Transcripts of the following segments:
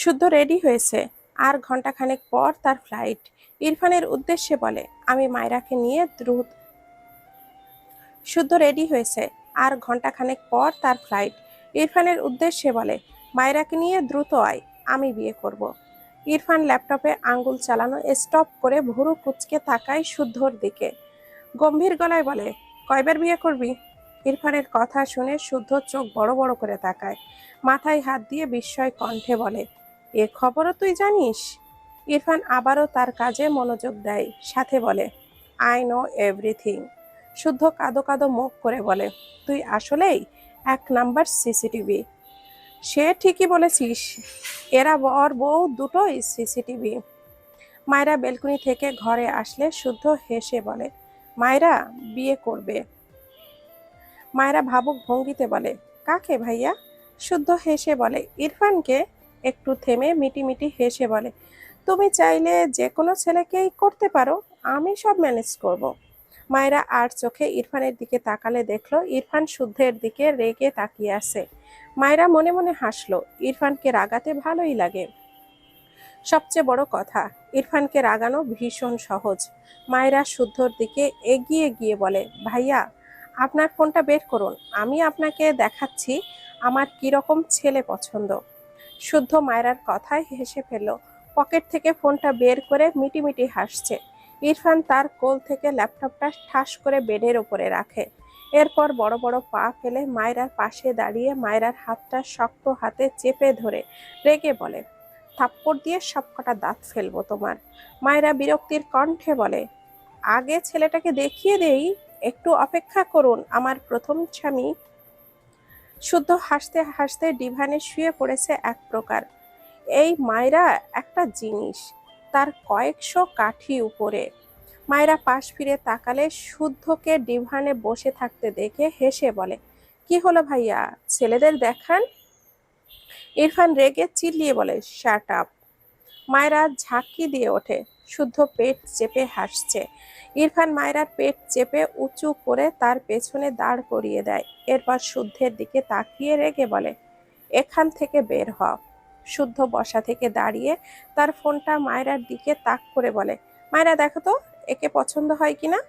শুদ্ধ রেডি হয়েছে। আর ঘন্টাখানেক পর তার ফ্লাইট ইরফানের উদ্দেশ্যে বলে, আমি মায়রাকে নিয়ে দ্রুত শুদ্ধ রেডি হয়েছে। আর ঘন্টাখানেক পর তার ফ্লাইট ইরফানের উদ্দেশ্যে বলে, মায়রাকে নিয়ে দ্রুত আয়, আমি বিয়ে করব। ইরফান ল্যাপটপে আঙ্গুল চালানো স্টপ করে ভুরু কুচকে তাকায় শুদ্ধর দিকে। গম্ভীর গলায় বলে, কয়বার বিয়ে করবি? ইরফানের কথা শুনে শুদ্ধ চোখ বড় বড় করে তাকায়। মাথায় হাত দিয়ে বিস্ময় কণ্ঠে বলে এ খবরও তুই জানিস? ইরফান আবারও তার কাজে মনোযোগ দেয়, সাথে বলে আই নো এভরিথিং শুদ্ধ কাদো কাদো মুখ করে বলে, তুই আসলেই এক নাম্বার সিসিটিভি। সে ঠিকই বলেছিস, এরা বর বউ দুটোই সিসিটিভি। মায়েরা বেলকুনি থেকে ঘরে আসলে শুদ্ধ হেসে বলে, মায়েরা বিয়ে করবে। মায়েরা ভাবুক ভঙ্গিতে বলে, কাকে ভাইয়া? শুদ্ধ হেসে বলে, ইরফানকে? একটু থেমে মিটি মিটি হেসে বলে, তুমি চাইলে যে কোনো ছেলেকেই করতে পারো, আমি সব ম্যানেজ করব। মায়েরা আর চোখে ইরফানের দিকে তাকালে দেখল ইরফান শুদ্ধের দিকে রেগে তাকিয়ে আছে। মায়েরা মনে মনে হাসলো, ইরফানকে রাগাতে ভালোই লাগে। সবচেয়ে বড় কথা, ইরফানকে রাগানো ভীষণ সহজ। মায়েরা শুদ্ধর দিকে এগিয়ে গিয়ে বলে, ভাইয়া, আপনার ফোনটা বের করুন, আমি আপনাকে দেখাচ্ছি, আমার কীরকম ছেলে পছন্দ। শুদ্ধ মায়রার কথায় হেসে ফেলল। পকেট থেকে ফোনটা বের করে মিটিমিটি হাসছে। ইরফান তার কোল থেকে ল্যাপটপটা ঠাস করে বেডের ওপরে রাখে। এরপর বড় বড় পা ফেলে মায়রার পাশে দাঁড়িয়ে মায়রার হাতটা শক্ত হাতে চেপে ধরে রেগে বলে, থাপ্পড় দিয়ে সবকটা দাঁত ফেলব তোমার। মায়েরা বিরক্তির কণ্ঠে বলে, আগে ছেলেটাকে দেখিয়ে দেই, একটু অপেক্ষা করুন, আমার প্রথম স্বামী শুদ্ধ হাসতে হাসতে ডিভানে শুয়ে পড়েছে এক প্রকার। এই মায়েরা একটা জিনিস, তার কয়েকশো কাঠি উপরে। মায়েরা পাশ ফিরে তাকালে শুদ্ধকে ডিভানে বসে থাকতে দেখে হেসে বলে, কি হলো ভাইয়া, ছেলেদের দেখান? ইরফান রেগে চিল্লিয়ে বলে শার্ট আপ মায়েরা ঝাঁকি দিয়ে ওঠে, শুদ্ধ পেট চেপে হাসছে। ইরফান মায়েরার পেট চেপে উঁচু করে তার পেছনে দাঁড় করিয়ে দেয়। এরপর শুদ্ধের দিকে তাকিয়ে রেগে বলে, এখান থেকে বের হ। শুদ্ধ বসা থেকে দাঁড়িয়ে তার ফোনটা মায়েরার দিকে তাক করে বলে, মায়েরা, দেখো তো, একে পছন্দ হয় কিনা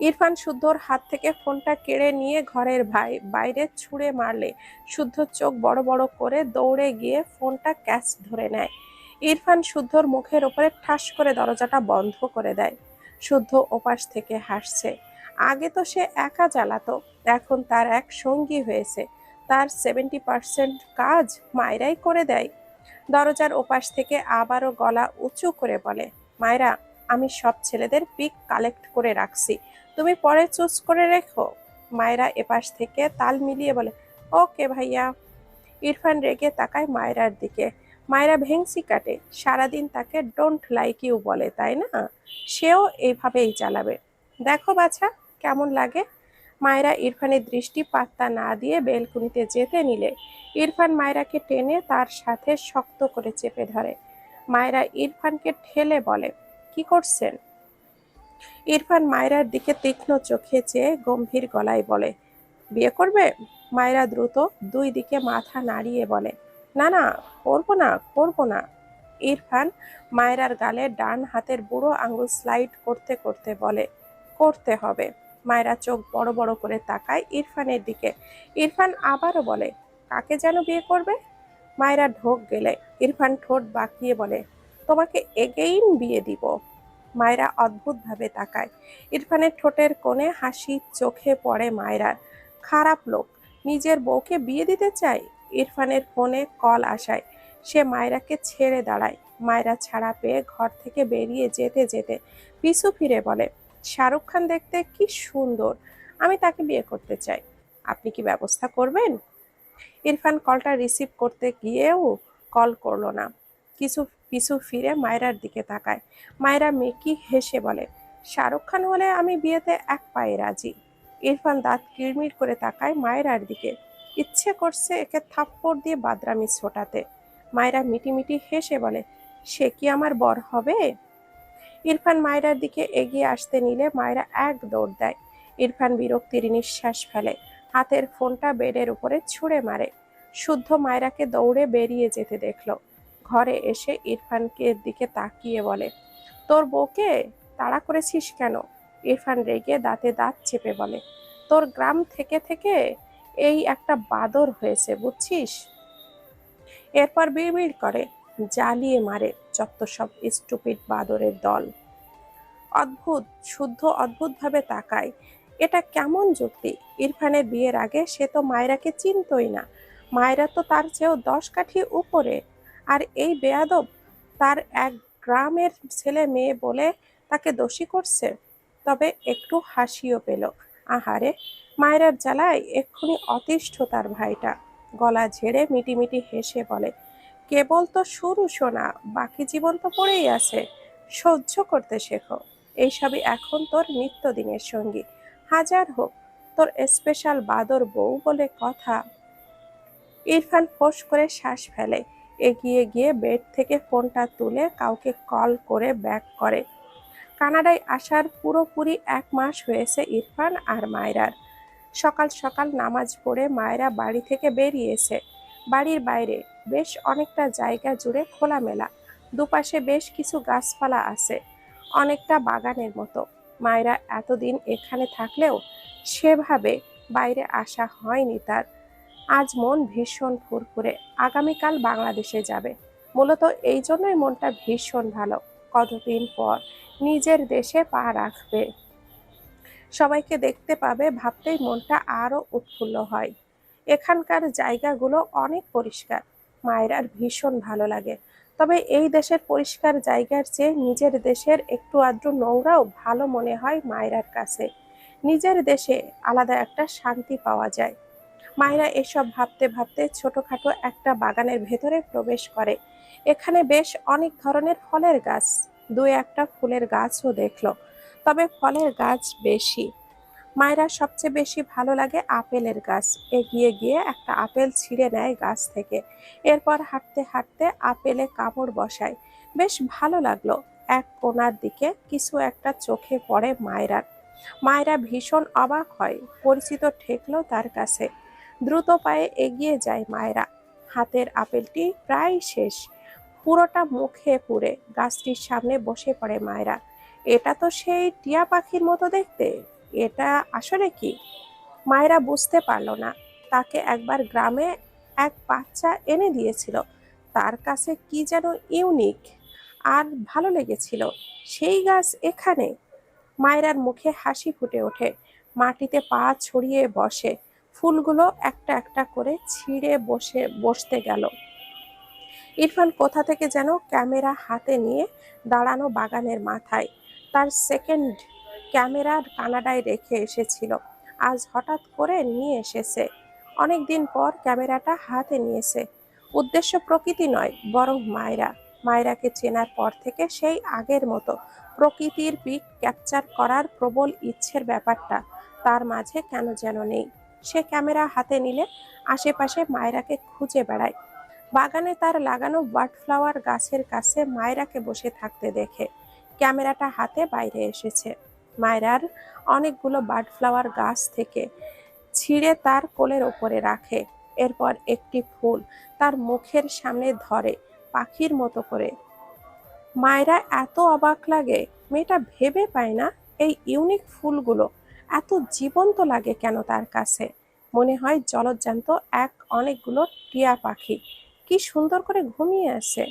ইরফান শুদ্ধর হাত থেকে ফোনটা কেড়ে নিয়ে ঘরের ভাই, বাইরে ছুঁড়ে মারলে শুদ্ধ চোখ বড় বড় করে দৌড়ে গিয়ে ফোনটা ক্যাচ ধরে নেয়। ইরফান শুদ্ধর মুখের ওপরে ঠাস করে দরজাটা বন্ধ করে দেয়। শুদ্ধ ওপাশ থেকে হাসছে। আগে তো সে একা জ্বালাতো এখন তার এক সঙ্গী হয়েছে। তার সেভেন্টি পার্সেন্ট কাজ মায়রাই করে দেয়। দরজার ওপাশ থেকে আবারও গলা উঁচু করে বলে, মায়েরা, আমি সব ছেলেদের পিক কালেক্ট করে রাখছি। তুমি পরে চুজ করে রেখো। মায়েরা এপাশ থেকে তাল মিলিয়ে বলে, ওকে ভাইয়া। ইরফান রেগে তাকায় মায়েরার দিকে। মায়েরা ভেংসি কাটে। সারাদিন তাকে ডোন্ট লাইক ইউ বলে, তাই না? সেও এইভাবেই চালাবে। দেখো বাছা, কেমন লাগে? মায়েরা ইরফানের দৃষ্টি পাত্তা না দিয়ে বেলকুনিতে যেতে নিলে। ইরফান মায়েরাকে টেনে তার সাথে শক্ত করে চেপে ধরে। মায়েরা ইরফানকে ঠেলে বলে, কি করছেন? ইরফান মায়েরার দিকে তীক্ষ্ণ চোখে চেয়ে গম্ভীর গলায় বলে, বিয়ে করবে? মায়েরা দ্রুত দুই দিকে মাথা নাড়িয়ে বলে না না, করব না করব না। ইরফান মায়েরার গালে ডান হাতের বুড়ো আঙ্গুল স্লাইড করতে করতে বলে, করতে হবে। মায়েরা চোখ বড় বড় করে তাকায় ইরফানের দিকে। ইরফান আবারও বলে, কাকে যেন বিয়ে করবে? মায়েরা ঢোক গেলে ইরফান ঠোঁট বাঁকিয়ে বলে, তোমাকে এগেইন বিয়ে দিব। মায়েরা অদ্ভুতভাবে তাকায়। ইরফানের ঠোঁটের কোণে হাসি চোখে পড়ে মায়েরার। খারাপ লোক, নিজের বউকে বিয়ে দিতে চায়? ইরফানের ফোনে কল আসায়। সে মায়রাকে ছেড়ে দাঁড়ায়। মায়রা ছাড়া পেয়ে ঘর থেকে বেরিয়ে যেতে যেতে পিছু ফিরে বলে, শাহরুখ খান দেখতে কি সুন্দর। আমি তাকে বিয়ে করতে চাই। আপনি কি ব্যবস্থা করবেন? ইরফান কলটা রিসিভ করতে গিয়েও কল করল না। কিছু পিছু ফিরে মায়রার দিকে তাকায়। মায়রা মেকি হেসে বলে, শাহরুখ খান হলে আমি বিয়েতে এক পায়ে রাজি। ইরফান দাঁত কিরমির করে তাকায় মায়রার দিকে। ইচ্ছে করছে একে থাপ্পড় দিয়ে বাদরামি ছোটাতে। মায়েরা মিটিমিটি হেসে বলে, সে কি আমার বর হবে? ইরফান মায়েরার দিকে এগিয়ে আসতে নিলে মায়েরা এক দৌড় দেয়। ইরফান বিরক্তির নিঃশ্বাস ফেলে, হাতের ফোনটা বেডের উপরে ছুঁড়ে মারে। শুদ্ধ মায়েরাকে দৌড়ে বেরিয়ে যেতে দেখল। ঘরে এসে ইরফানকে দিকে তাকিয়ে বলে, তোর বউকে তাড়া করেছিস কেন? ইরফান রেগে দাঁতে দাঁত চেপে বলে, তোর গ্রাম থেকে থেকে এই একটা বাদর হয়েছে, বুঝছিস? এরপর বিড়বিড় করে, জ্বালিয়ে মারে সব স্টুপিড বাদরের দল। অদ্ভুত, শুদ্ধ, অদ্ভুতভাবে তাকায়। এটা কেমন যুক্তি? ইরফানের বিয়ের আগে সে তো মায়রাকে চিনতই না। মায়রা তো তার চেয়েও দশ কাঠি উপরে। আর এই বেয়াদব তার এক গ্রামের ছেলে মেয়ে বলে তাকে দোষী করছে? তবে একটু হাসিও পেল। আহারে, মায়রার জ্বালায় এক্ষুনি অতিষ্ঠ তার ভাইটা। গলা ঝেড়ে মিটিমিটি হেসে বলে, কেবল তো শুরু শোনা বাকি জীবন তো পড়েই আছে। সহ্য করতে শেখো। এইসবই এখন তোর নিত্যদিনের সঙ্গী। হাজার হোক, তোর স্পেশাল বাদর বউ বলে কথা। ইরফান ফোঁস করে শ্বাস ফেলে। এগিয়ে গিয়ে বেড থেকে ফোনটা তুলে কাউকে কল করে ব্যাক করে। কানাডায় আসার পুরোপুরি এক মাস হয়েছে ইরফান আর মায়রার। সকাল সকাল নামাজ পড়ে মায়েরা বাড়ি থেকে বেরিয়েছে। বাড়ির বাইরে বেশ অনেকটা জায়গা জুড়ে খোলামেলা। দুপাশে বেশ কিছু গাছপালা আছে, অনেকটা বাগানের মতো। মায়েরা এতদিন এখানে থাকলেও সেভাবে বাইরে আসা হয়নি তার। আজ মন ভীষণ ফুরফুরে। আগামীকাল বাংলাদেশে যাবে। মূলত এই জন্যই মনটা ভীষণ ভালো। কতদিন পর নিজের দেশে পা রাখবে। সবাইকে দেখতে পাবে, ভাবতেই মনটা আরও উৎফুল্ল হয়। এখানকার জায়গাগুলো অনেক পরিষ্কার, মায়েরার ভীষণ ভালো লাগে। তবে এই দেশের পরিষ্কার জায়গার চেয়ে নিজের দেশের একটু আদ্র নোংরাও ভালো মনে হয় মায়েরার কাছে। নিজের দেশে আলাদা একটা শান্তি পাওয়া যায়। মায়েরা এসব ভাবতে ভাবতে ছোটখাটো একটা বাগানের ভেতরে প্রবেশ করে। এখানে বেশ অনেক ধরনের ফলের গাছ। দুই একটা ফুলের গাছও দেখল, তবে ফলের গাছ বেশি। মায়েরা সবচেয়ে বেশি ভালো লাগে আপেলের গাছ। এগিয়ে গিয়ে একটা আপেল ছিঁড়ে নেয় গাছ থেকে। এরপর হাঁটতে হাঁটতে আপেলে কামড় বসায়। বেশ ভালো লাগল। এক কোণার দিকে কিছু একটা চোখে পড়ে মায়েরার মায়েরা ভীষণ অবাক হয়, পরিচিত ঠেকলো তার কাছে। দ্রুত পায়ে এগিয়ে যায় মায়েরা। হাতের আপেলটি প্রায় শেষ। পুরোটা মুখে পুড়ে গাছটির সামনে বসে পড়ে মায়েরা। এটা তো সেই টিয়া পাখির মতো দেখতে? এটা আসলে কি? মায়েরা বুঝতে পারল না। তাকে একবার গ্রামে এক বাচ্চা এনে দিয়েছিল। তার কাছে কি যেন ইউনিক আর ভালো লেগেছিল। সেই গাছ এখানে? মায়েরার মুখে হাসি ফুটে ওঠে। মাটিতে পা ছড়িয়ে বসে। ফুলগুলো একটা একটা করে ছিঁড়ে বসে, বসতে গেল। ইরফান কোথা থেকে যেন ক্যামেরা হাতে নিয়ে দাঁড়ানো বাগানের মাথায়। তার সেকেন্ড ক্যামেরার কানাডায় রেখে এসেছিল। আজ হঠাৎ করে নিয়ে এসেছে। অনেক দিন পর ক্যামেরাটা হাতে নিয়েছে। উদ্দেশ্য প্রকৃতি নয়, বরং মায়রা। মায়রাকে চেনার পর থেকে সেই আগের মতো। প্রকৃতির পিক ক্যাপচার করার প্রবল ইচ্ছের ব্যাপারটা তার মাঝে কেন যেন নেই। সে ক্যামেরা হাতে নিলে আশেপাশে মায়রাকে খুঁজে বেড়ায়। বাগানে তার লাগানো বার্ডফ্লাওয়ার গাছের কাছে মায়রাকে বসে থাকতে দেখে। ক্যামেরাটা হাতে বাইরে এসেছে। মায়রার অনেকগুলো বার্ড ফ্লাওয়ার গাছ থেকে ছিঁড়ে তার কোলের ওপরে রাখে। এরপর একটি ফুল তার মুখের সামনে ধরে পাখির মতো করে। মায়েরা এত অবাক লাগে, মেয়েটা ভেবে পায় না এই ইউনিক ফুলগুলো এত জীবন্ত লাগে কেন তার কাছে? মনে হয় জলজ্জান্ত এক অনেকগুলো টিয়া পাখি। কি সুন্দর করে ঘুমিয়ে আছে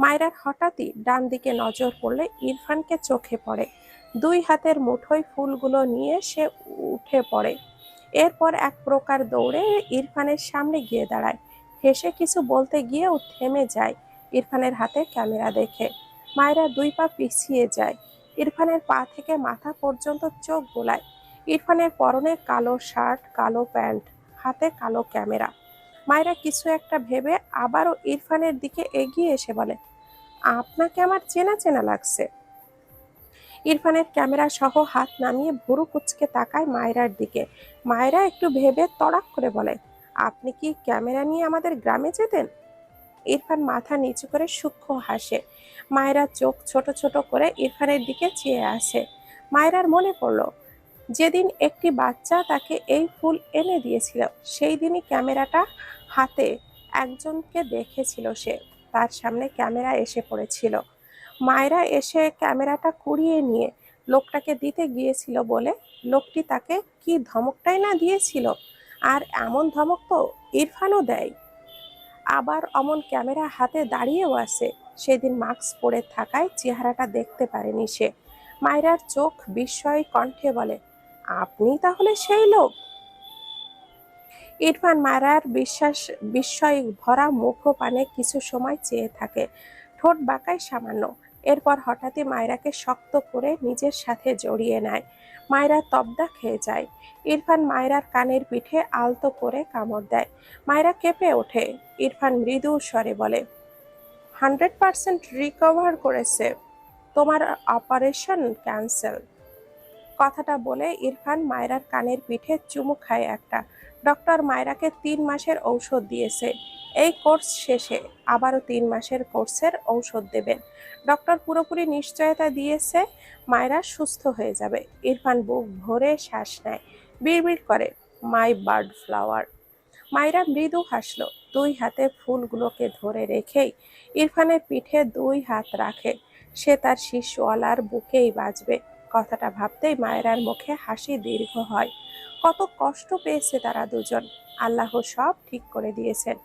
মায়েরার হঠাৎই ডান দিকে নজর পড়লে ইরফানকে চোখে পড়ে। দুই হাতের মুঠোয় ফুলগুলো নিয়ে সে উঠে পড়ে। এরপর এক প্রকার দৌড়ে ইরফানের সামনে গিয়ে দাঁড়ায়। হেসে কিছু বলতে গিয়েও থেমে যায় ইরফানের হাতে ক্যামেরা দেখে। মায়েরা দুই পা পিছিয়ে যায়। ইরফানের পা থেকে মাথা পর্যন্ত চোখ গোলায় ইরফানের পরনে কালো শার্ট, কালো প্যান্ট, হাতে কালো ক্যামেরা। মায়েরা কিছু একটা ভেবে আবারও ইরফানের দিকে এগিয়ে এসে বলে, আপনাকে আমার চেনা চেনা লাগছে। ইরফানের ক্যামেরা সহ হাত নামিয়ে ভুরু কুচকে তাকায় মায়রার দিকে। মায়েরা একটু ভেবে তড়াক করে বলে, আপনি কি ক্যামেরা নিয়ে আমাদের গ্রামে যেতেন? ইরফান মাথা নিচু করে সূক্ষ্ম হাসে। মায়েরা চোখ ছোট ছোট করে ইরফানের দিকে চেয়ে আসে মায়েরার মনে পড়ল, যেদিন একটি বাচ্চা তাকে এই ফুল এনে দিয়েছিল, সেই দিনই ক্যামেরাটা হাতে একজনকে দেখেছিল সে। তার সামনে ক্যামেরা এসে পড়েছিল। মায়েরা এসে ক্যামেরাটা কুড়িয়ে নিয়ে লোকটাকে দিতে গিয়েছিল বলে লোকটি তাকে কি ধমকটাই না দিয়েছিল? আর এমন ধমক তো ইরফানও দেয়। আবার অমন ক্যামেরা হাতে দাঁড়িয়েও আছে। সেদিন মাস্ক পরে থাকায় চেহারাটা দেখতে পারেনি সে। মায়রার চোখ বিস্ময় কণ্ঠে বলে, আপনি তাহলে সেই লোক? ইরফান মায়রার বিশ্বাস, বিস্ময় ভরা মুখ পানে কিছু সময় চেয়ে থাকে। ঠোঁট বাঁকায় সামান্য। এরপর হঠাৎই মায়রাকে শক্ত করে নিজের সাথে জড়িয়ে নেয়। মায়রা তবদা খেয়ে যায়। ইরফান মায়রার কানের পিঠে আলতো করে কামড় দেয়। মায়রা কেঁপে ওঠে। ইরফান মৃদু স্বরে বলে, হান্ড্রেড পার্সেন্ট রিকভার করেছে। তোমার অপারেশন ক্যান্সেল। কথাটা বলে ইরফান মায়রার কানের পিঠে চুমু খায় একটা। ডক্টর মায়রাকে তিন মাসের ঔষধ দিয়েছে। এই কোর্স শেষে আবারও তিন মাসের কোর্সের ঔষধ দেবেন। ডক্টর পুরোপুরি নিশ্চয়তা দিয়েছে, মায়রা সুস্থ হয়ে যাবে। ইরফান বুক ভরে শ্বাস নেয়। বিড়বিড় করে, মাই বার্ড ফ্লাওয়ার। মায়রা মৃদু হাসলো। দুই হাতে ফুলগুলোকে ধরে রেখেই ইরফানের পিঠে দুই হাত রাখে। সে তার শিশুওয়ালার বুকেই বাজবে। কথাটা ভাবতেই মায়েরার মুখে হাসি দীর্ঘ হয়। কত কষ্ট পেয়েছে তারা দুজন। আল্লাহ সব ঠিক করে দিয়েছেন।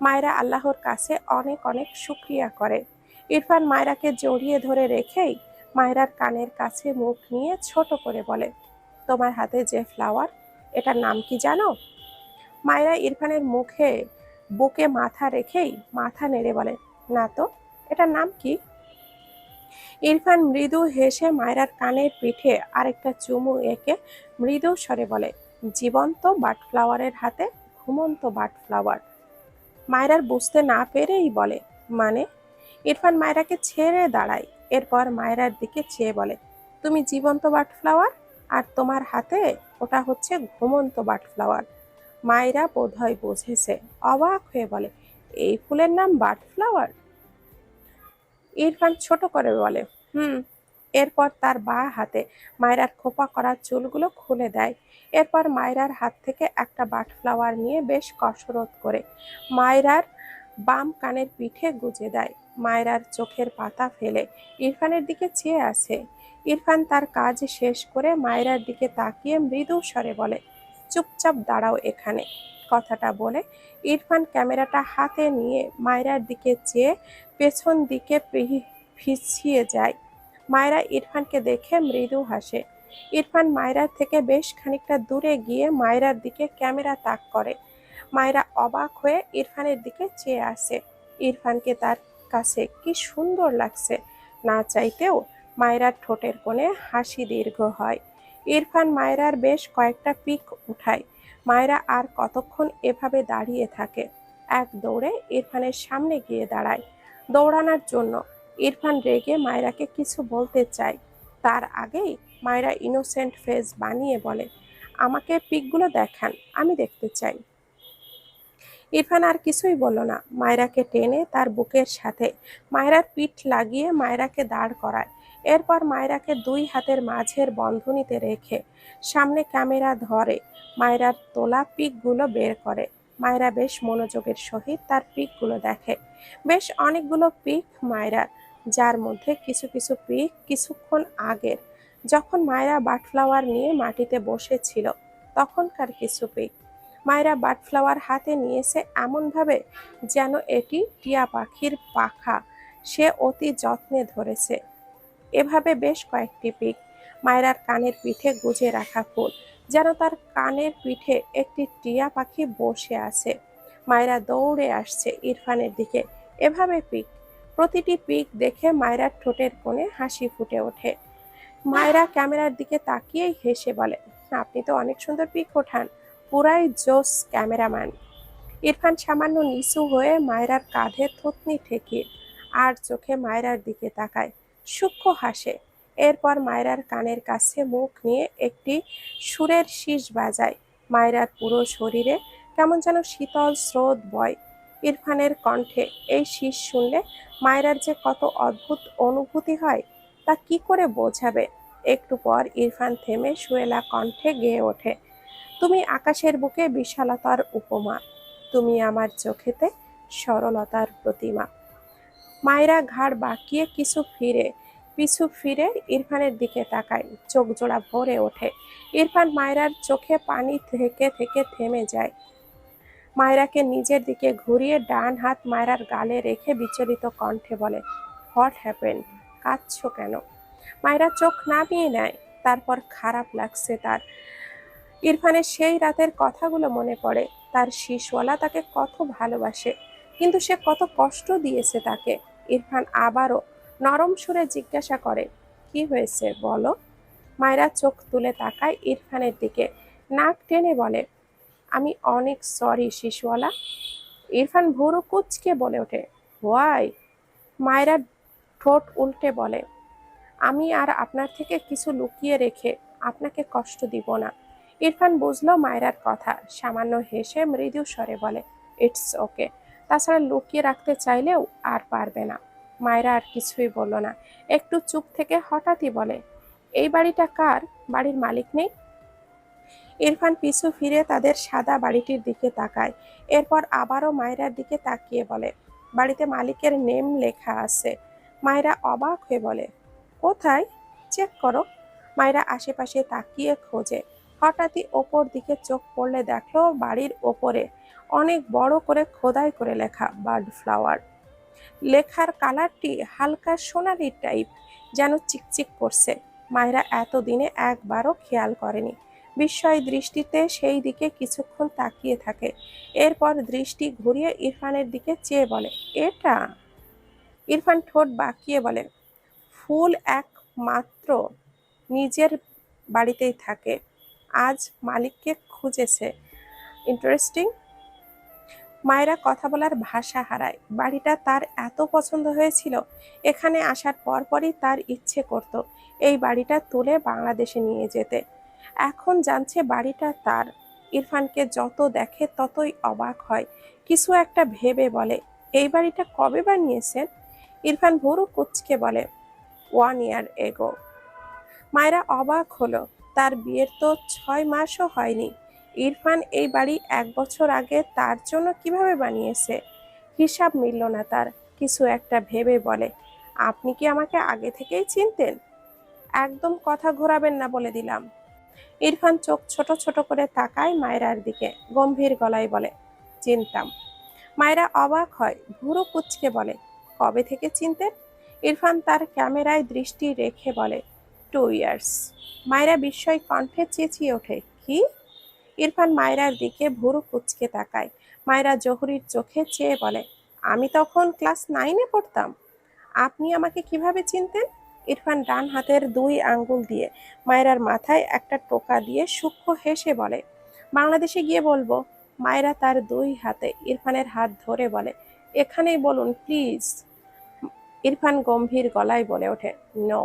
মায়েরা আল্লাহর কাছে অনেক অনেক শুক্রিয়া করে ইরফান মায়রাকে জড়িয়ে ধরে রেখেই মায়রার কানের কাছে মুখ নিয়ে ছোট করে বলে, তোমার হাতে যে ফ্লাওয়ার, এটার নাম কি জানো? মায়রা ইরফানের মুখে বুকে মাথা রেখেই মাথা নেড়ে বলে, না তো, এটার নাম কি? ইরফান মৃদু হেসে মায়রার কানের পিঠে আরেকটা চুমু এঁকে মৃদু স্বরে বলে, জীবন্ত বাটফ্লাওয়ারের হাতে ঘুমন্ত বাটফ্লাওয়ার। মায়রার বুঝতে না পেরেই বলে মানে? ইরফান মায়রাকে ছেড়ে দাঁড়ায়। এরপর মায়রার দিকে চেয়ে বলে, তুমি জীবন্ত বাটফ্লাওয়ার? আর তোমার হাতে ওটা হচ্ছে ঘুমন্ত বাটফ্লাওয়ার। মায়রা বোধহয় বুঝেছে, অবাক হয়ে বলে, এই ফুলের নাম বাটফ্লাওয়ার? ইরফান ছোট করে বলে, হুম। এরপর তার বা হাতে মায়রার খোপা করা চুলগুলো খুলে দেয়। এরপর মায়রার হাত থেকে একটা বাটফ্লাওয়ার নিয়ে বেশ কসরত করে মায়রার বাম কানের পিঠে গুজে দেয়। মায়রার চোখের পাতা ফেলে ইরফানের দিকে চেয়ে আছে। ইরফান তার কাজ শেষ করে মায়রার দিকে তাকিয়ে মৃদু স্বরে বলে, চুপচাপ দাঁড়াও এখানে। কথাটা বলে, ইরফান ক্যামেরাটা হাতে নিয়ে মায়রার দিকে চেয়ে পেছন দিকে পিছিয়ে যায়। মায়রা ইরফানকে দেখে মৃদু হাসে। ইরফান মায়রার থেকে বেশ খানিকটা দূরে গিয়ে মায়রার দিকে ক্যামেরা তাক করে। মায়রা অবাক হয়ে ইরফানের দিকে চেয়ে আসে। ইরফানকে তার কাছে কি সুন্দর লাগছে। না চাইতেও মায়রার ঠোঁটের কোণে হাসি দীর্ঘ হয়। ইরফান মায়রার বেশ কয়েকটা পিক উঠায়। মায়রা আর কতক্ষণ এভাবে দাঁড়িয়ে থাকে? এক দৌড়ে ইরফানের সামনে গিয়ে দাঁড়ায়। দৌড়ানোর জন্য ইরফান রেগে মায়েরাকে কিছু বলতে চায়। তার আগেই মায়েরা ইনোসেন্ট ফেস বানিয়ে বলে, আমাকে পিকগুলো দেখান, আমি দেখতে চাই। ইরফান আর কিছুই বলল না। মায়রাকে টেনে তার বুকের সাথে মায়রার পিঠ লাগিয়ে মায়রাকে দাঁড় করায়। এরপর মায়রাকে দুই হাতের মাঝের বন্ধনীতে রেখে সামনে ক্যামেরা ধরে মায়রার তোলা পিকগুলো বের করে। মায়রা বেশ মনোযোগের সহিত তার পিকগুলো দেখে। বেশ অনেকগুলো পিক মায়রার, যার মধ্যে কিছু কিছু পিক কিছুক্ষণ আগের। যখন মায়রা বাটফ্লাওয়ার নিয়ে মাটিতে বসেছিল, তখনকার কিছু পিক। মায়রা বাটফ্লাওয়ার হাতে নিয়েছে এমনভাবে যেন এটি টিয়া পাখির পাখা। সে অতি যত্নে ধরেছে। এভাবে বেশ কয়েকটি পিক মায়রার কানের পিঠে গুজে রাখা ফুল, যেন তার কানের পিঠে একটি টিয়া পাখি বসে আছে। মায়রা দৌড়ে আসছে ইরফানের দিকে। এভাবে পিক প্রতিটি পিক দেখে মায়রার ঠোঁটের কোণে হাসি ফুটে ওঠে। মায়রা ক্যামেরার দিকে তাকিয়েই হেসে বলে, আপনি তো অনেক সুন্দর পিক ওঠান। পুরাই জোস ক্যামেরাম্যান। ইরফান সামান্য নিচু হয়ে মায়রার কাঁধে থুতনি ঠেকিয়ে আর চোখে মায়রার দিকে তাকায়। সূক্ষ্ম হাসে। এরপর মায়রার কানের কাছে মুখ নিয়ে একটি সুরের শীষ বাজায়। মায়রার পুরো শরীরে কেমন যেন শীতল স্রোত বয়। ইরফানের কণ্ঠে এই শীষ শুনলে মায়রার যে কত অদ্ভুত অনুভূতি হয়, তা কি করে বোঝাবে? একটু পর ইরফান থেমে সুয়েলা কণ্ঠে গেয়ে ওঠে, তুমি আকাশের বুকে বিশালতার উপমা। তুমি আমার চোখেতে সরলতার প্রতিমা। মায়েরা ঘাড় বাঁকিয়ে কিছু ফিরে পিছু ফিরে ইরফানের দিকে তাকায়, চোখ জোড়া ভরে ওঠে। ইরফান মায়রার চোখে পানি থেকে থেকে থেমে যায়। মায়রাকে নিজের দিকে ঘুরিয়ে ডান হাত মায়রার গালে রেখে বিচলিত কণ্ঠে বলে, হোয়াট হ্যাপেন? কাঁদছো কেন? মায়রা চোখ নামিয়ে নেয়, তারপর খারাপ লাগছে তার। ইরফানের সেই রাতের কথাগুলো মনে পড়ে, তার শিশওয়ালা তাকে কত ভালোবাসে, কিন্তু সে কত কষ্ট দিয়েছে তাকে। ইরফান আবারও নরম সুরে জিজ্ঞাসা করে, কি হয়েছে বলো? মায়েরা চোখ তুলে তাকায় ইরফানের দিকে, নাক টেনে বলে, আমি অনেক সরি শিশুওয়ালা। ইরফান ভুরু কুচকে বলে ওঠে, হোয়াই? মায়রা ঠোঁট উল্টে বলে, আমি আর আপনার থেকে কিছু লুকিয়ে রেখে আপনাকে কষ্ট দিব না। ইরফান বুঝলো মায়রার কথা, সামান্য হেসে মৃদু স্বরে বলে ইটস ওকে তাছাড়া লুকিয়ে রাখতে চাইলেও আর পারবে না। মায়রা আর কিছুই বলল না। একটু চুপ থেকে হঠাৎই বলে, এই বাড়িটা কার? বাড়ির মালিক নেই? ইরফান পিছু ফিরে তাদের সাদা বাড়িটির দিকে তাকায়। এরপর আবারও মায়েরার দিকে তাকিয়ে বলে, বাড়িতে মালিকের নেম লেখা আছে। মায়েরা অবাক হয়ে বলে, কোথায়? চেক করো। মায়েরা আশেপাশে তাকিয়ে খোঁজে। হঠাৎই ওপর দিকে চোখ পড়লে দেখল বাড়ির ওপরে অনেক বড় করে খোদাই করে লেখা বার্ড ফ্লাওয়ার। লেখার কালারটি হালকা সোনালি টাইপ, যেন চিকচিক করছে। মায়েরা এতদিনে একবারও খেয়াল করেনি। বিস্ময় দৃষ্টিতে সেই দিকে কিছুক্ষণ তাকিয়ে থাকে। এরপর দৃষ্টি ঘুরিয়ে ইরফানের দিকে চেয়ে বলে, এটা? ইরফান ঠোঁট বাঁকিয়ে বলে, ফুল একমাত্র নিজের বাড়িতেই থাকে। আজ মালিককে খুঁজেছে। ইন্টারেস্টিং? মায়েরা কথা বলার ভাষা হারায়। বাড়িটা তার এত পছন্দ হয়েছিল, এখানে আসার পরপরই তার ইচ্ছে করত এই বাড়িটা তুলে বাংলাদেশে নিয়ে যেতে। এখন জানছে বাড়িটা তার। ইরফানকে যত দেখে ততই অবাক হয়, কিছু একটা ভেবে বলে, এই বাড়িটা কবে বানিয়েছেন? ইরফান ভুরু কুচকে বলে, ওয়ান ইয়ার এগো। মায়েরা অবাক হলো, তার বিয়ের তো ছয় মাসও হয়নি। ইরফান এই বাড়ি এক বছর আগে তার জন্য কীভাবে বানিয়েছে? হিসাব মিলল না তার। কিছু একটা ভেবে বলে, আপনি কি আমাকে আগে থেকেই চিনতেন? একদম কথা ঘোরাবেন না বলে দিলাম। ইরফান চোখ ছোট ছোট করে তাকায় মায়রার দিকে, গম্ভীর গলায় বলে, চিনতাম। মায়েরা অবাক হয়, ভুরু কুচকে বলে, কবে থেকে চিনতেন? ইরফান তার ক্যামেরায় দৃষ্টি রেখে বলে, টু ইয়ার্স। মায়েরা বিস্ময় কণ্ঠে চেঁচিয়ে ওঠে, কি? ইরফান মায়রার দিকে ভুরু কুচকে তাকায়। মায়রা জহুরির চোখে চেয়ে বলে, আমি তখন ক্লাস নাইনে পড়তাম। আপনি আমাকে কীভাবে চিনতেন? ইরফান ডান হাতের দুই আঙ্গুল দিয়ে মায়রার মাথায় একটা টোকা দিয়ে সূক্ষ্ম হেসে বলে, বাংলাদেশে গিয়ে বলব? মায়রা তার দুই হাতে ইরফানের হাত ধরে বলে, এখানেই বলুন, প্লিজ। ইরফান গম্ভীর গলায় বলে ওঠে, নো।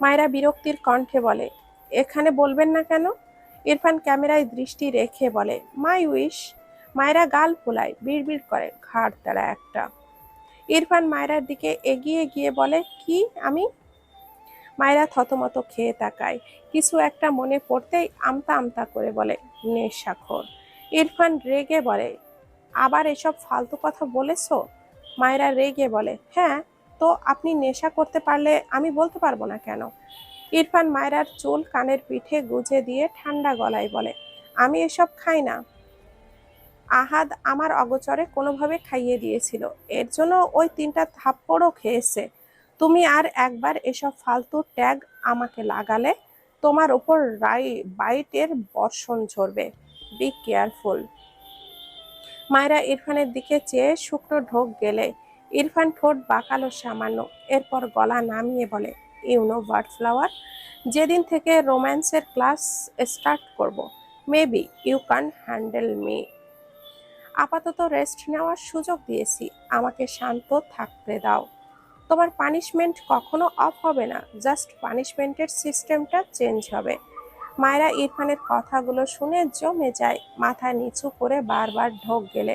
মায়রা বিরক্তির কণ্ঠে বলে, এখানে বলবেন না কেন? ইরফান ক্যামেরায় দৃষ্টি রেখে বলে, মাই উইশ। মায়েরা গাল ফোলায়, বিড়বিড় করে, ঘাড় তারা একটা। ইরফান মায়রার দিকে এগিয়ে গিয়ে বলে, কি, আমি? মায়েরা থতমত খেয়ে তাকায়। কিছু একটা মনে পড়তেই আমতা আমতা করে বলে, নেশাখোর। ইরফান রেগে বলে, আবার এসব ফালতু কথা বলেছ? মায়েরা রেগে বলে হ্যাঁ তো আপনি নেশা করতে পারলে আমি বলতে পারব না কেন? ইরফান মায়রার চুল কানের পিঠে গুজে দিয়ে ঠান্ডা গলায় বলে, আমি এসব খাই না। আহাদ আমার অগচরে কোনোভাবে খাইয়ে দিয়েছিল। এর জন্য ওই তিনটা থাপ্পড়ও খেয়েছে। তুমি আর একবার এসব ফালতু ট্যাগ আমাকে লাগালে তোমার ওপর রাই, বাইটের বর্ষণ ঝরবে। বি কেয়ারফুল মায়েরা ইরফানের দিকে চেয়ে শুকনো ঢোক গেলে ইরফান ঠোঁট বাঁকালো সামান্য, এরপর গলা নামিয়ে বলে ইউনো, বার্ড ফ্লাওয়ার। যেদিন থেকে রোম্যান্সের ক্লাস স্টার্ট করব, maybe you can handle me. আপাতত রেস্ট নেওয়ার সুযোগ দিয়েছি। আমাকে শান্ত থাকতে দাও। তোমার পানিশমেন্ট কখনো অফ হবে না, জাস্ট পানিশমেন্টের সিস্টেমটা চেঞ্জ হবে। মায়েরা ইরফানের কথাগুলো শুনে জমে যায়, মাথা নিচু করে বারবার ঢোক গেলে।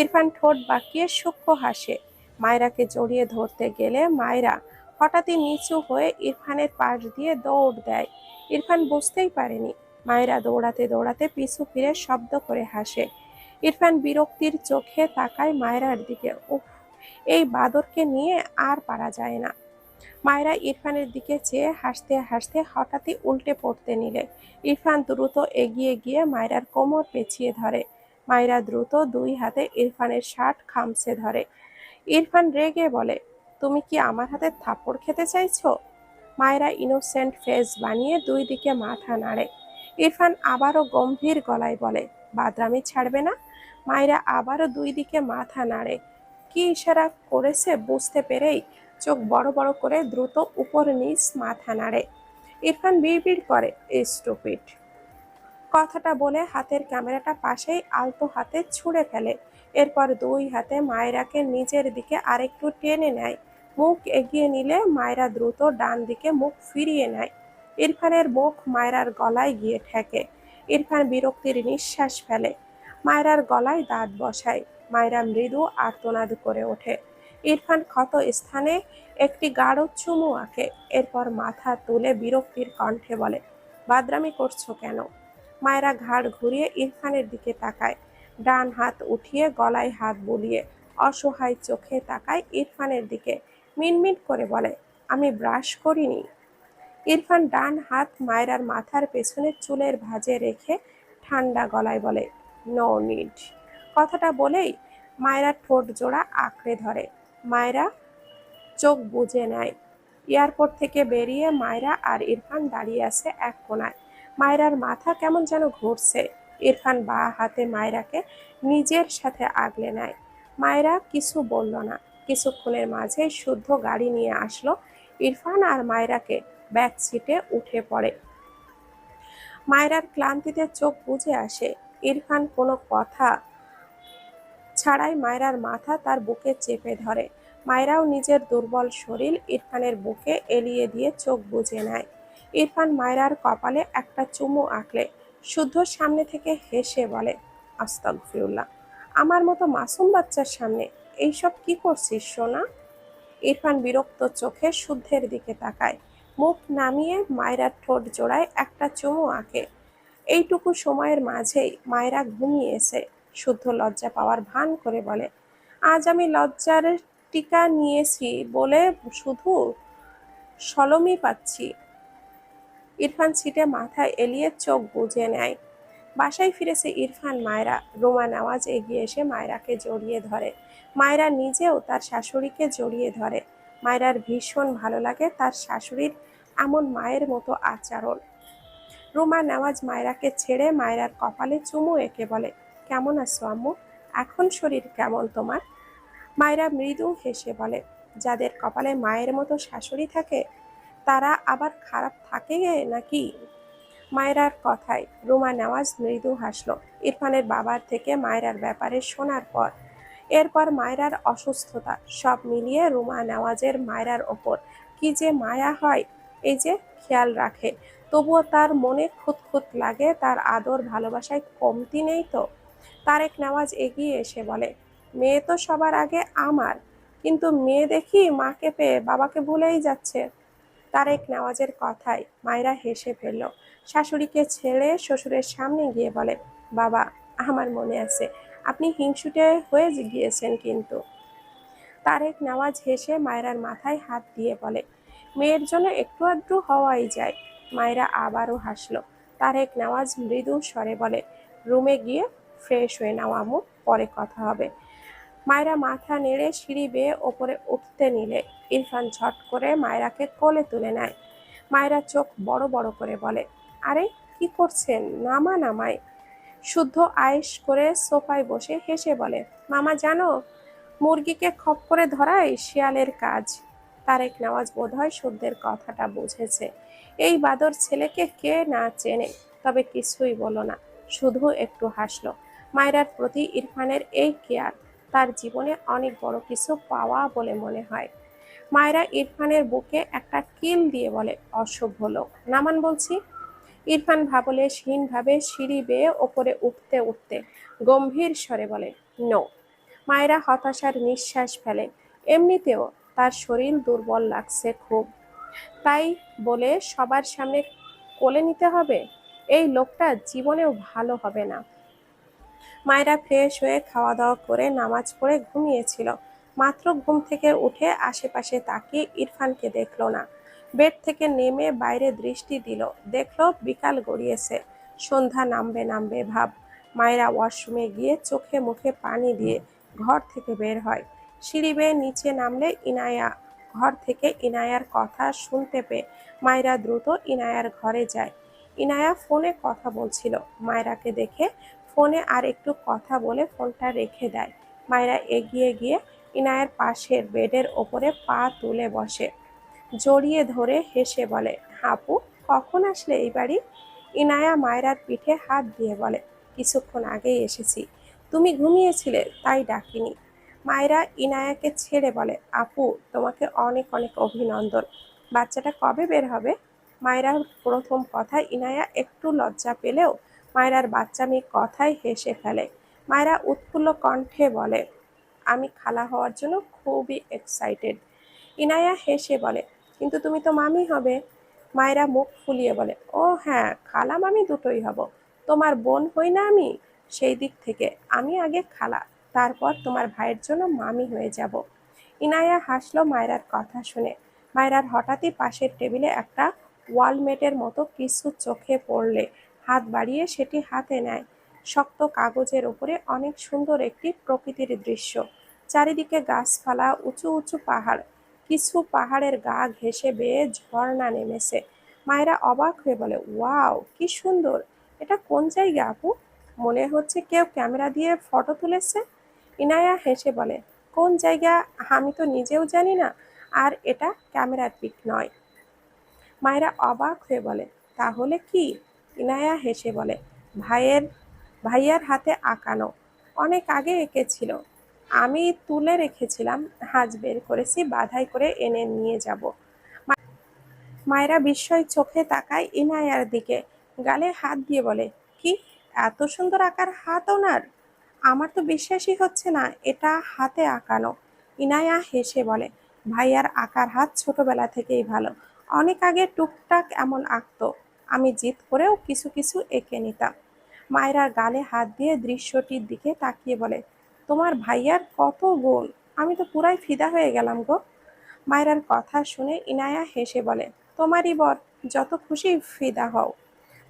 ইরফান ঠোঁট বাঁকিয়ে সূক্ষ্ম হাসে। মায়রাকে জড়িয়ে ধরতে গেলে মায়রা হঠাৎই নিচু হয়ে ইরফানের পাশ দিয়ে দৌড় দেয়। ইরফান বুঝতেই পারেনি। মায়েরা দৌড়াতে দৌড়াতে পিছু ফিরে শব্দ করে হাসে। ইরফান বিরক্তির চোখে তাকায় মায়রার দিকে। উফ, এই বাদরকে নিয়ে আর পারা যায় না। মায়েরা ইরফানের দিকে চেয়ে হাসতে হাসতে হঠাৎই উল্টে পড়তে নিলে। ইরফান দ্রুত এগিয়ে গিয়ে মায়েরার কোমর পেঁচিয়ে ধরে। মায়েরা দ্রুত দুই হাতে ইরফানের শার্ট খামছে ধরে। ইরফান রেগে বলে তুমি কি আমার হাতে থাপড় খেতে চাইছো? মায়েরা ইনোসেন্ট ফেস বানিয়ে দুই দিকে মাথা নাড়ে। ইরফান আবারও গম্ভীর গলায় বলে, বাদরামি ছাড়বে না? মায়েরা আবারও দুই দিকে মাথা নাড়ে। কি ইশারা করেছে বুঝতে পেরেই চোখ বড় বড় করে দ্রুত উপর নিচ মাথা নাড়ে। ইরফান বিড় করে স্টুপিড কথাটা বলে হাতের ক্যামেরাটা পাশেই আলতো হাতে ছুঁড়ে ফেলে। এরপর দুই হাতে মায়েরাকে নিজের দিকে আরেকটু টেনে নেয়। মুখ এগিয়ে নিলে মায়রা দ্রুত ডান দিকে মুখ ফিরিয়ে নেয়। ইরফানের মুখ মায়রার গলায় গিয়ে ঠেকে। ইরফান বিরক্তির নিঃশ্বাস ফেলে। মায়রার গলায় দাঁত বসায়। মায়রা মৃদু আর্তনাদ করে ওঠে। ইরফান ক্ষত স্থানে একটি গাঢ় চুমু আঁকে। এরপর মাথা তুলে বিরক্তির কণ্ঠে বলে, বাদরামি করছ কেন? মায়েরা ঘাড় ঘুরিয়ে ইরফানের দিকে তাকায়। ডান হাত উঠিয়ে গলায় হাত বুলিয়ে অসহায় চোখে তাকায় ইরফানের দিকে। মিনমিন করে বলে, আমি ব্রাশ করিনি। ইরফান ডান হাত মায়রার মাথার পেছনে চুলের ভাঁজে রেখে ঠান্ডা গলায় বলে, নো নিড। কথাটা বলেই মায়রা ঠোঁট জোড়া আঁকড়ে ধরে। মায়েরা চোখ বুজে নেয়। এয়ারপোর্ট থেকে বেরিয়ে মায়রা আর ইরফান দাঁড়িয়ে আছে এক কোনায়। মায়েরার মাথা কেমন যেন ঘুরছে। ইরফান বা হাতে মায়রাকে নিজের সাথে আগলে নেয়। মায়েরা কিছু বলল না। কিছুক্ষণের মাঝে শুদ্ধ গাড়ি নিয়ে আসলো ইরফান আর মায়রাকে। ব্যাক সিটে উঠে পড়ে। মায়রার ক্লান্তিতে চোখ বুঝে আসে। ইরফান কোনো কথা ছাড়াই মায়রার মাথা তার বুকে চেপে ধরে। মায়রাও নিজের দুর্বল শরীর ইরফানের বুকে এলিয়ে দিয়ে চোখ বুজে নেয়। ইরফান মায়রার কপালে একটা চুমু আঁকলে, শুদ্ধ সামনে থেকে হেসে বলে, আস্তাগফিরুল্লাহ, আমার মতো মাসুম বাচ্চার সামনে এইসব কি করছিস, সোনা? ইরফান বিরক্ত চোখে শুদ্ধের দিকে তাকায়। মুখ নামিয়ে মায়রার ঠোঁট জোড়ায় একটা চুমু আঁকে। এইটুকু সময়ের মাঝেই মায়রা ঘুমিয়েছে শুদ্ধ লজ্জা পাওয়ার ভান করে বলে, আজ আমি লজ্জার টিকা নিয়েছি বলে শুধু সলমই পাচ্ছি। ইরফান সিটে মাথা এলিয়ে চোখ বুজে নেয়। বাসায় ফিরেছে ইরফান মায়রা। রোমা নওয়াজ এগিয়ে এসে মায়রাকে জড়িয়ে ধরে। মায়রা নিজেও তার শাশুড়িকে জড়িয়ে ধরে। মায়রার ভীষণ ভালো লাগে তার শাশুড়ির এমন মায়ের মতো আচরণ। রুমা নেওয়াজ মায়রাকে ছেড়ে মায়রার কপালে চুমু এঁকে বলে, কেমন আছো আম্মু? এখন শরীর কেমন তোমার? মায়রা মৃদু হেসে বলে, যাদের কপালে মায়ের মতো শাশুড়ি থাকে, তারা আবার খারাপ থাকে নাকি? মায়রার কথায় রুমা নেওয়াজ মৃদু হাসলো। ইরফানের বাবার থেকে মায়রার ব্যাপারে শোনার পর এরপর মায়রার অসুস্থতা, সব মিলিয়ে রুমা নেওয়াজের মায়রার ওপর। কি যে মায়া হয়, এই যে খেয়াল রাখে। তবুও তার মনে খুঁতখুত লাগে, তার আদর ভালোবাসায় কমতি নেই তো? তারেক নেওয়াজ এগিয়ে এসে বলে, মেয়ে তো সবার আগে আমার, কিন্তু মেয়ে দেখি মাকে পেয়ে বাবাকে ভুলেই যাচ্ছে। তারেক নেওয়াজের কথায় মায়েরা হেসে ফেলল। শাশুড়িকে ছেড়ে শ্বশুরের সামনে গিয়ে বলে, বাবা, আমার মনে আছে আপনি হিংসুটে হয়ে গিয়েছেন কিন্তু। তারেক নেওয়াজ হেসে মায়েরার মাথায় হাত দিয়ে বলে, মেয়ের জন্য একটু আধটু হওয়াই যায়। মায়েরা আবারও হাসলো। তারেক নেওয়াজ মৃদু স্বরে বলে, রুমে গিয়ে ফ্রেশ হয়ে নাও আমু পরে কথা হবে। মায়েরা মাথা নেড়ে সিঁড়ি বেয়ে ওপরে উঠতে নিলে, ইরফান ঝট করে মায়েরাকে কোলে তুলে নেয়। মায়েরা চোখ বড় বড় করে বলে, আরে, কি করছেন? নামা নামায়। শুদ্ধ আয়েস করে সোফায় বসে হেসে বলে, মামা, জানো, মুরগিকে খপ করে ধরাই শিয়ালের কাজ। তারেক নেওয়াজ বোধহয় শুদ্ধের কথাটা বুঝেছে। এই বাদর ছেলেকে কে না চেনে, তবে কিছুই বলো না, শুধু একটু হাসলো। মায়রার প্রতি ইরফানের এই কেয়ার, তার জীবনে অনেক বড় কিছু পাওয়া বলে মনে হয়। মায়েরা ইরফানের বুকে একটা কিল দিয়ে বলে অসভ্য লোক। নামান বলছি ইরফান ভাবলে ভাবে সিঁড়ি বেয়ে ওপরে উঠতে উঠতে গম্ভীর স্বরে বলে, নো। মায়েরা হতাশার নিঃশ্বাস ফেলে। এমনিতেও তার শরীর দুর্বল লাগছে খুব। তাই বলে সবার সামনে কোলে নিতে হবে? এই লোকটা জীবনেও ভালো হবে না। মায়েরা ফ্রেশ হয়ে খাওয়া দাওয়া করে নামাজ পড়ে ঘুমিয়েছিল। মাত্র ঘুম থেকে উঠে আশেপাশে তাকিয়ে ইরফানকে দেখল না। বেড থেকে নেমে বাইরে দৃষ্টি দিল। দেখল বিকাল গড়িয়েছে। সন্ধ্যা নামবে নামবে ভাব। মায়েরা ওয়াশরুমে গিয়ে চোখে মুখে পানি দিয়ে ঘর থেকে বের হয়। সিঁড়ি বেয়ে নিচে নামলে ইনায়া ঘর থেকে ইনায়ার কথা শুনতে পেয়ে মায়েরা দ্রুত ইনায়ার ঘরে যায়। ইনায়া ফোনে কথা বলছিল। মায়েরাকে দেখে ফোনে আর একটু কথা বলে ফোনটা রেখে দেয়। মায়েরা এগিয়ে গিয়ে ইনায়ার পাশের বেডের ওপরে পা তুলে বসে। জড়িয়ে ধরে হেসে বলে হাপু কখন আসলে এই বাড়ি? ইনায়া মায়েরার পিঠে হাত দিয়ে বলে, কিছুক্ষণ আগেই এসেছি। তুমি ঘুমিয়েছিলে, তাই ডাকিনি। মায়েরা ইনায়াকে ছেড়ে বলে, আপু, তোমাকে অনেক অনেক অভিনন্দন। বাচ্চাটা কবে বের হবে? মায়েরার প্রথম কথায় ইনায়া একটু লজ্জা পেলেও মায়েরার বাচ্চা মেয়ে কথায় হেসে ফেলে। মায়েরা উৎফুল্ল কণ্ঠে বলে, আমি খালা হওয়ার জন্য খুবই এক্সাইটেড ইনায়া হেসে বলে কিন্তু তুমি তো মামি হবে। মায়েরা মুখ ফুলিয়ে বলে, ও হ্যাঁ খালা মামি দুটোই হব। তোমার বোন হই না আমি? সেই দিক থেকে আমি আগে খালা, তারপর তোমার ভাইয়ের জন্য মামি হয়ে যাব। ইনায়া হাসলো মায়েরার কথা শুনে। মায়েরার হঠাৎই পাশের টেবিলে একটা ওয়ালমেটের মতো কিছু চোখে পড়লে হাত বাড়িয়ে সেটি হাতে নেয়। শক্ত কাগজের ওপরে অনেক সুন্দর একটি প্রকৃতির দৃশ্য। চারিদিকে গাছপালা, উঁচু উঁচু পাহাড় কিছু পাহাড়ের গা ঘেঁষে বেয়ে ঝর্ণা নেমেছে। মায়েরা অবাক হয়ে বলে, ওয়াও, কি সুন্দর। এটা কোন জায়গা আপু? মনে হচ্ছে কেউ ক্যামেরা দিয়ে ফটো তুলেছে। ইনায়া হেসে বলে, কোন জায়গা? আমি তো নিজেও জানি না। আর এটা ক্যামেরার পিক নয়। মায়েরা অবাক হয়ে বলে, তাহলে কি? ইনায়া হেসে বলে, ভাইয়ের, ভাইয়ার হাতে আঁকানো। অনেক আগে এঁকেছিল। আমি তুলে রেখেছিলাম হাজ বের করেছি, বাধাই করে এনে নিয়ে যাব। মায়েরা বিস্ময় চোখে তাকায় ইনায়ার দিকে, গালে হাত দিয়ে বলে, কি, এত সুন্দর আঁকার হাত ওনার? আমার তো বিশ্বাসই হচ্ছে না, এটা হাতে আঁকানো। ইনায়া হেসে বলে ভাইয়ার আঁকার হাত ছোটবেলা থেকেই ভালো। অনেক আগে টুকটাক এমন আঁকতো। আমি জিত করেও কিছু কিছু এঁকে নিতাম। মায়েরা গালে হাত দিয়ে দৃশ্যটির দিকে তাকিয়ে বলে তোমার ভাইয়ার কত গুণ? আমি তো পুরাই ফিদা হয়ে গেলাম গো। মায়েরার কথা শুনে ইনায়া হেসে বলে, তোমারই বর, যত খুশি ফিদা হও।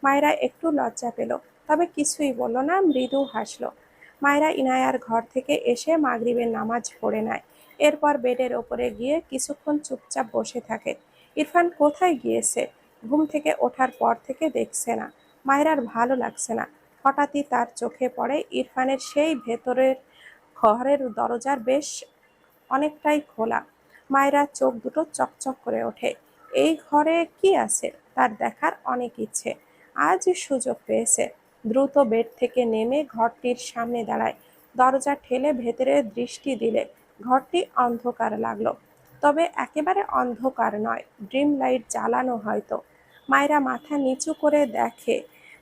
মায়েরা একটু লজ্জা পেল, তবে কিছুই বলল না, মৃদু হাসল। মায়েরা ইনায়ার ঘর থেকে এসে মাগরিবের নামাজ পড়ে নেয়। এরপর বেডের ওপরে গিয়ে কিছুক্ষণ চুপচাপ বসে থাকে। ইরফান কোথায় গিয়েছে? ঘুম থেকে ওঠার পর থেকে দেখছে না। মায়েরার ভালো লাগছে না। হঠাৎই তার চোখে পড়ে ইরফানের সেই ভেতরের ঘরের দরজার বেশ অনেকটাই খোলা। মায়েরা চোখ দুটো চকচক করে ওঠে। এই ঘরে কি আছে? তার দেখার অনেক ইচ্ছে। আজ সুযোগ পেয়েছে। দ্রুত বেড থেকে নেমে ঘরটির সামনে দাঁড়ায়। দরজা ঠেলে ভেতরে দৃষ্টি দিলে ঘরটি অন্ধকার লাগল। তবে একেবারে অন্ধকার নয় ড্রিম লাইট জ্বালানো হয়তো। মায়েরা মাথা নিচু করে দেখে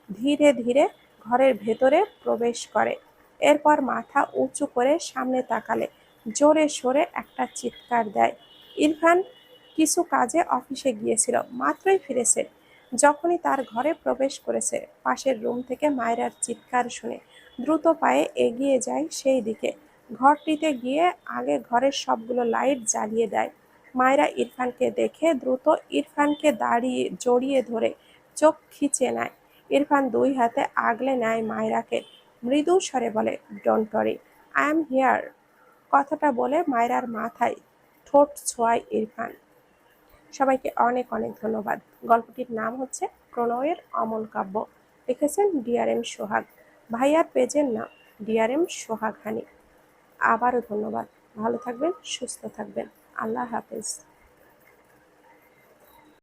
ধীরে ধীরে ঘরের ভেতরে প্রবেশ করে। এরপর মাথা উঁচু করে সামনে তাকালে, জোরে সরে একটা চিৎকার দেয়। ইরফান কিছু কাজে অফিসে গিয়েছিল, মাত্রই ফিরেছে। যখনই তার ঘরে প্রবেশ করেছে, পাশের রুম থেকে মায়েরার চিৎকার শুনে দ্রুত পায়ে এগিয়ে যায় সেই দিকে। ঘরটিতে গিয়ে আগে ঘরের সবগুলো লাইট জ্বালিয়ে দেয়। মায়েরা ইরফানকে দেখে দ্রুত ইরফানকে দাঁড়িয়ে, জড়িয়ে ধরে চোখ খিচে নেয়। ইরফান দুই হাতে আগলে নেয় মায়রাকে। মৃদু স্বরে বলে don't worry I am here কথাটা বলে মায়রার মাথায় ঠোঁট ছোঁয়ায় ইরফান। সবাইকে অনেক অনেক ধন্যবাদ। গল্পটির নাম হচ্ছে প্রণয়ের অমল কাব্য। লিখেছেন ডিআরএম সোহাগ। ভাইয়ার পেজের নাম ডিআরএম সোহাগ হানি। আবারও ধন্যবাদ। ভালো থাকবেন, সুস্থ থাকবেন। আল্লাহ হাফেজ।